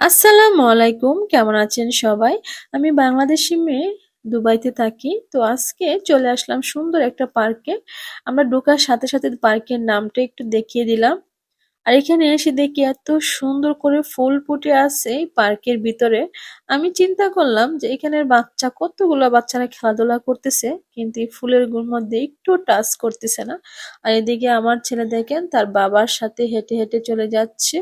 আসসালামু আলাইকুম, কেমন আছেন সবাই? আমি বাংলাদেশি মেয়ে, দুবাইতে থাকি। তো আজকে চলে আসলাম সুন্দর একটা পার্কে। আমরা ঢোকার সাথে সাথে পার্কের নামটা একটু দেখিয়ে দিলাম। আর এখানে এসে দেখি এত সুন্দর করে ফুল ফুটে আছে পার্কের ভিতরে। আমি চিন্তা করলাম যে এখানের বাচ্চা, কতগুলো বাচ্চারা খেলাধুলা করতেছে, কিন্তু এই ফুলের গুর মধ্যে একটু টাচ করতেছে না। আর এদিকে আমার ছেলে দেখেন, তার বাবার সাথে হেঁটে হেঁটে চলে যাচ্ছে।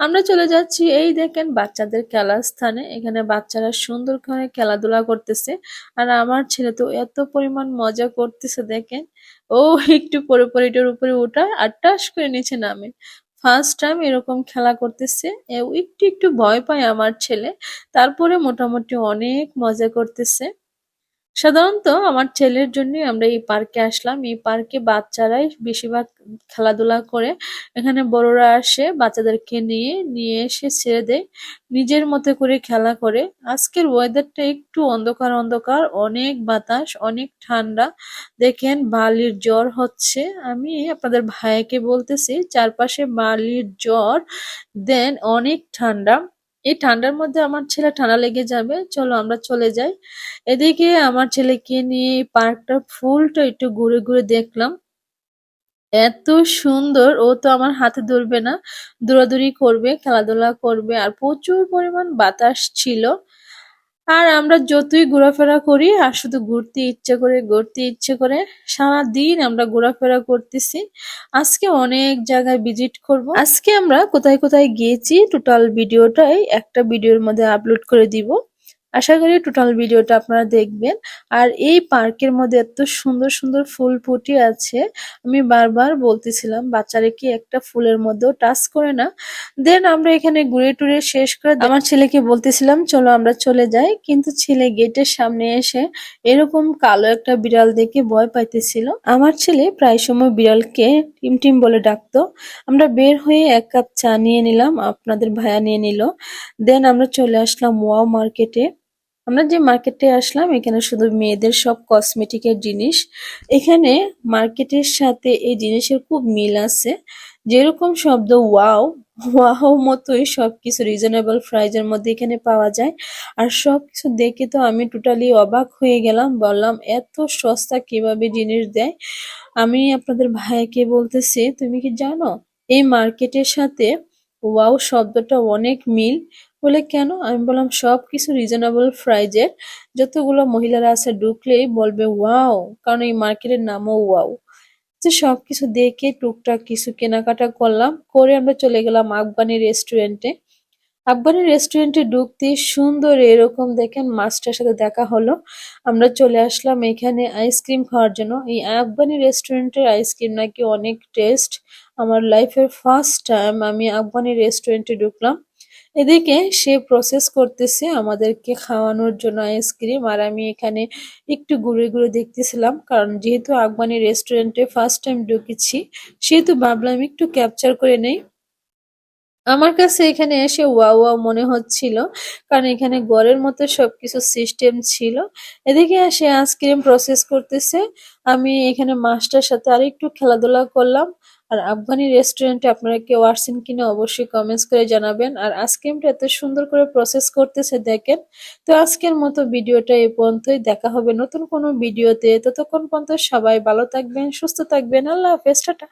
আমরা চলে যাচ্ছি, এই দেখেন বাচ্চাদের খেলার স্থানে। এখানে বাচ্চারা সুন্দর করে খেলাধুলা করতেছে। আর আমার ছেলে তো এত পরিমাণ মজা করতেছে, দেখেন। ও একটু পরে পরে এটার উপরে উঠায় আর টাস করে নিচে নামে। ফার্স্ট টাইম এরকম খেলা করতেছে। একটু একটু ভয় পায় আমার ছেলে। তারপরে মোটামুটি অনেক মজা করতেছে। সাধারণত আমার ছেলের জন্যই আমরা এই পার্কে আসলাম। এই পার্কে বাচ্চারাই বেশিরভাগ খেলাধুলা করে। এখানে বড়রা আসে, বাচ্চাদেরকে নিয়ে নিয়ে এসে ছেড়ে দেয়। নিজের মতো করে খেলা করে। আজকের ওয়েদারটা একটু অন্ধকার অন্ধকার। অনেক বাতাস, অনেক ঠান্ডা। দেখেন, বালির জ্বর হচ্ছে। আমি আপনাদের ভাইকে বলতেছি, চারপাশে বালির জ্বর, দেন অনেক ঠান্ডা। এই ঠান্ডার মধ্যে আমার ছেলে ঠান্ডা লেগে যাবে, চলো আমরা চলে যাই। এদিকে আমার ছেলেকে নিয়ে পার্কটা ফুলটা একটু ঘুরে ঘুরে দেখলাম। এত সুন্দর, ও তো আমার হাতে ধরবে না। দৌড়াদৌড়ি করবে, খেলাধুলা করবে, আর প্রচুর পরিমাণ বাতাস ছিল। আর আমরা যতই ঘোরাফেরা করি, আর শুধু ঘুরতে ইচ্ছে করে, ঘুরতে ইচ্ছে করে সারা দিন আমরা ঘোরাফেরা করতেছি। আজকে অনেক জায়গায় ভিজিট করব। আজকে আমরা কোথায় কোথায় গিয়েছি, টোটাল ভিডিওটাই একটা ভিডিওর মধ্যে আপলোড করে দিব। আশা করি টোটাল ভিডিওটা আপনারা দেখবেন। আর এই পার্কের মধ্যে এত সুন্দর সুন্দর ফুল ফুটি আছে। আমি বারবার বলতেছিলাম, বাচ্চারা কি একটা ফুলের মধ্যেও টাচ করে না? দেন আমরা এখানে ঘুরে টুরে শেষ করে আমার ছেলেকে বলতেছিলাম, চলো আমরা চলে যাই। কিন্তু ছেলে গেটের সামনে এসে এরকম কালো একটা বিড়াল দেখে ভয় পাইতেছিল। আমার ছেলে প্রায় সময় বিড়ালকে টিম টিম বলে ডাকতো। আমরা বের হয়ে এক কাপ চা নিয়ে নিলাম, আপনাদের ভাইয়া নিয়ে নিল। দেন আমরা চলে আসলাম ওয়াও মার্কেটে। আমরা যে মার্কেটে আসলাম, এখানে শুধু মেয়েদের সব কসমেটিকের জিনিস। এখানে মার্কেটের সাথে এই জিনিসের খুব মিল আছে। যেরকম শব্দ ওয়াও ওয়াও মতোই সবকিছু রিজনেবল প্রাইজের মধ্যে এখানে পাওয়া যায়। আর সবকিছু দেখে তো আমি টোটালি অবাক হয়ে গেলাম, বললাম, এত সস্তা কীভাবে জিনিস দেয়? আমি আপনাদের ভাইকে বলতেছি, তুমি কি জানো? এই মার্কেটের সাথে ওয়াও শব্দটা অনেক মিল। বলে কেন? আমি বললাম সব কিছু রিজনেবল প্রাইজের যতগুলো মহিলারা আছে, ঢুকলেই বলবে ওয়াও কারণ এই মার্কেটের নামও ওয়াও তো সবকিছু দেখে টুকটাক কিছু কেনাকাটা করলাম। করে আমরা চলে গেলাম আফগানি রেস্টুরেন্টে আফগানি রেস্টুরেন্টে ঢুকতে সুন্দর এরকম দেখেন মাছটার সাথে দেখা হলো। আমরা চলে আসলাম এখানে আইসক্রিম খাওয়ার জন্য। এই আফগানি রেস্টুরেন্টের আইসক্রিম নাকি অনেক টেস্ট আমার লাইফের ফার্স্ট টাইম আমি আফগানি রেস্টুরেন্টে ঢুকলাম। এদিকে সে প্রসেস করতেছে আমাদেরকে খাওয়ানোর জন্য আইসক্রিম আর আমি এখানে একটু ঘুরে ঘুরে দেখতেছিলাম, কারণ যেহেতু আফগানি রেস্টুরেন্টে ফার্স্ট টাইম ঢুকেছি, সেহেতু ভাবলাম একটু ক্যাপচার করে নেই। আমার কাছে এখানে এসে ওয়া ওয়া মনে হচ্ছিল, কারণ এখানে গড়ের মতো সবকিছু সিস্টেম ছিল। এদিকে এসে আইসক্রিম প্রসেস করতেছে, আমি এখানে মাছটার সাথে আর একটু খেলাধুলা করলাম আর আফগানি রেস্টুরেন্টে আপনারা কেউ আসছেন কিনা অবশ্যই কমেন্টস করে জানাবেন। আর আইসক্রিমটা এত সুন্দর করে প্রসেস করতেছে দেখেন। তো আজকের মতো ভিডিওটা এ পর্যন্তই। দেখা হবে নতুন কোনো ভিডিওতে ততক্ষণ পর্যন্ত সবাই ভালো থাকবেন, সুস্থ থাকবেন। আল্লাহ হাফেজ, টাটা।